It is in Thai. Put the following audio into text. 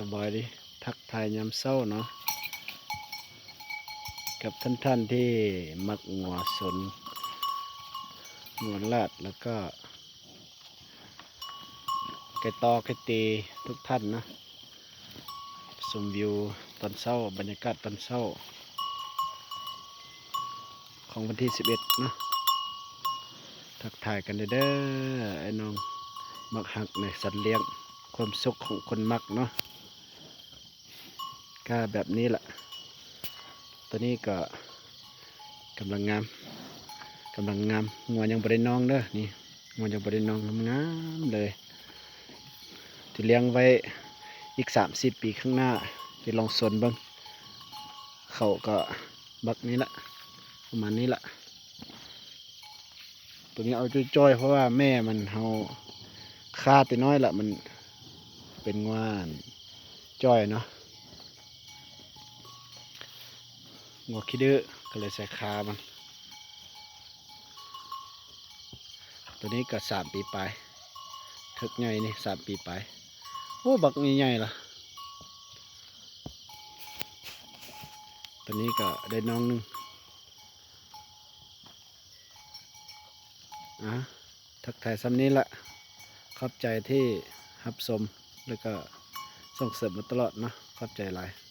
สบายดีทักทายยามเศร้าเนาะกับท่านท่านที่มักงัวสนงัวลาดแล้วก็ไก่ตอไก่ตีทุกท่านนะชมวิวตอนเช้าบรรยากาศตอนเช้า ของวันที่ 11เนะทักทายกันเด้อไอ้น้องมักหักในสัตว์เลี้ยงความสุขของคนมักเนาะ ก็แบบนี้แหละตอนนี้ก็กำลังงามกำลังงามงัวยังบริน้องเด้อนี่งัวยังบริน้องงามเลยที่เลี้ยงไว้อีกสามสิบปีข้างหน้าที่ลองสนบ้างเขาก็บักนี้ละประมาณนี้ละตัวนี้เอาจ้อยๆเพราะว่าแม่มันเฮาฆ่าไปน้อยละมันเป็นงวานจ้อยเนาะ งัวขี้ดื้อก็เลยใส่คามัน ตัวนี้ก็สามปีไปถึกใหญ่นี่สามปีไปโอ้บักใหญ่ๆล่ะตัวนี้ก็ได้น้องหนึงอะทักทายซ้ำนี้ละขอบใจที่รับชมแล้วก็ส่งเสริมมาตลอดเนาะขอบใจหลาย